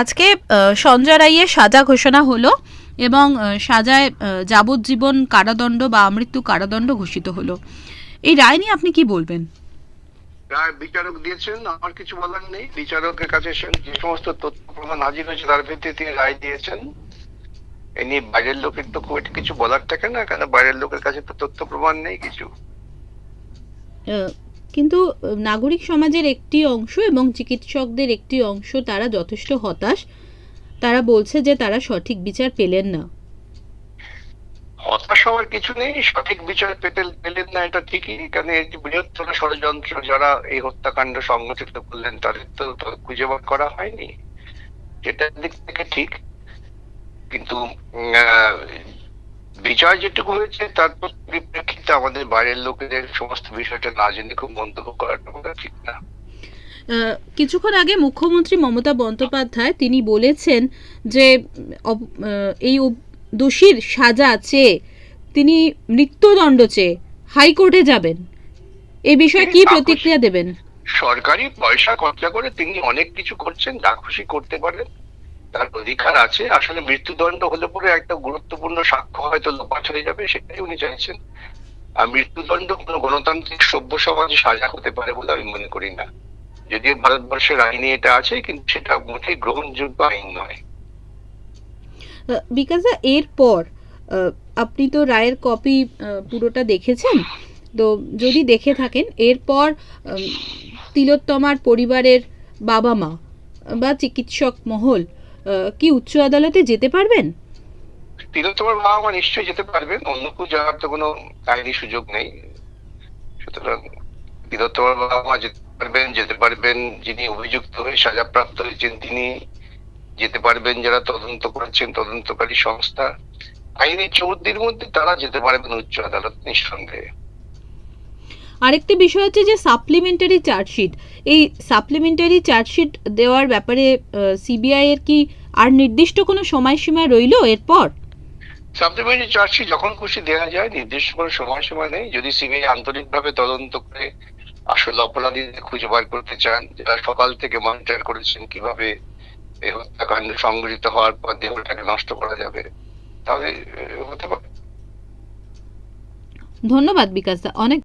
আজকে সঞ্জয় রাইয়ের সাজা ঘোষণা হলো এবং সাজায় যাবজ্জীবন কারাদণ্ড বা আমৃত্যু কারাদণ্ড ঘোষিত হলো। এই রায় নিয়ে আপনি কি বলবেন? রায় বিচারক দিয়েছেন আমার কিছু বলার নেই। বিচারকের কাছে যে সমস্ত তথ্য প্রমাণ হাজির হয়েছে তার ভিত্তিতে তিনি রায় দিয়েছেন। এ নিয়ে বাইরের লোকের তো খুব কিছু বলার থাকে না কেন বাইরের লোকের কাছে তো তথ্য প্রমাণ নেই কিছু? কিন্তু নাগরিক সমাজের একটি অংশ এবং চিকিৎসকদের একটি অংশ তারা যথেষ্ট হতাশ। তারা বলছে যে তারা সঠিক বিচার পেলেন না। হতাশ হওয়ার কিছু নেই, সঠিক বিচার পেতে পেলেন না, এটা ঠিকই। এখানে একটি বৃহত্তর ষড়যন্ত্র যারা এই হত্যাকাণ্ড সংগঠিত করলেন, তাদের তো খুঁজে বার করা হয়নি। যেটার দিক থেকে ঠিক। কিন্তু বিচার যেটুকু হয়েছে তার পরিপ্রেক্ষিতে আমাদের বাইরের লোকেদের সমস্ত বিষয়টা না জেনে খুব মন্তব্য করাটা ঠিক না। কিছুক্ষণ আগে মুখ্যমন্ত্রী মমতা বন্দ্যোপাধ্যায় তিনি বলেছেন যে এই দোষীর সাজা চেয়ে তিনি মৃত্যুদণ্ড চেয়ে হাইকোর্টে যাবেন। এ বিষয়ে কি প্রতিক্রিয়া দেবেন? সরকারি পয়সা খরচা করে তিনি অনেক কিছু করছেন যা খুশি করতে পারেন। তার অধিকার আছে। আসলে মৃত্যুদণ্ড হলে পরে একটা গুরুত্বপূর্ণ সাক্ষ্য হয়তো লোপাট হয়ে যাবে, সেটাই উনি চাইছেন। আর মৃত্যুদণ্ড কোনো গণতান্ত্রিক সভ্য সমাজে সাজা হতে পারে বলে আমি মনে করি না। যদিও ভারতবর্ষের আইনে এটা আছে, কিন্তু সেটা মোটেই গ্রহণযোগ্য আইন নয়। বিকজ এরপর আপনি তো রায়ের কপি পুরোটা দেখেছেন? তো যদি দেখে থাকেন, এরপর তিলোত্তমার পরিবারের বাবা মা বা চিকিৎসক মহল কি উচ্চ আদালতে যেতে পারবেন? তিলোত্তমার বাবা মা নিশ্চয়ই যেতে পারবেন। অন্য কেউ যাওয়ার তো কোনো আইনি সুযোগ নেই। সুতরাং তিলোত্তমার বাবা মা যেতে পারবেন যেতে পারবেন। যিনি অভিযুক্ত হয়ে সাজাপ্রাপ্ত হয়েছেন, তিনি যেতে পারবেন। যারা তদন্ত করেছেন, তদন্তকারী সংস্থা। আইনের চৌদ্দির মধ্যে তারা যেতে পারবেন উচ্চ আদালত নিঃসন্দেহে। আরেকটি বিষয় হচ্ছে যে সাপ্লিমেন্টারি চার্জশিট এই সাপ্লিমেন্টারি চার্জশিট দেওয়ার ব্যাপারে সিবিআই এর কি আর নির্দিষ্ট কোনো সময়সীমা রইল এরপর? সাপ্লিমেন্টারি চার্জশিট যখন খুশি দেওয়া যায় নির্দিষ্ট কোনো সময়সীমা নেই। যদি সিবিআই আন্তরিকভাবে তদন্ত করে আসল অপরাধীদের খুঁজে বার করতে চান যারা সকাল থেকে মনিটর করেছেন কীভাবে এই হত্যাকাণ্ড সংঘটিত হওয়ার পর দেহটাকে নষ্ট করা যাবে তাহলে হতে পারে। ধন্যবাদ বিকাশ দা অনেক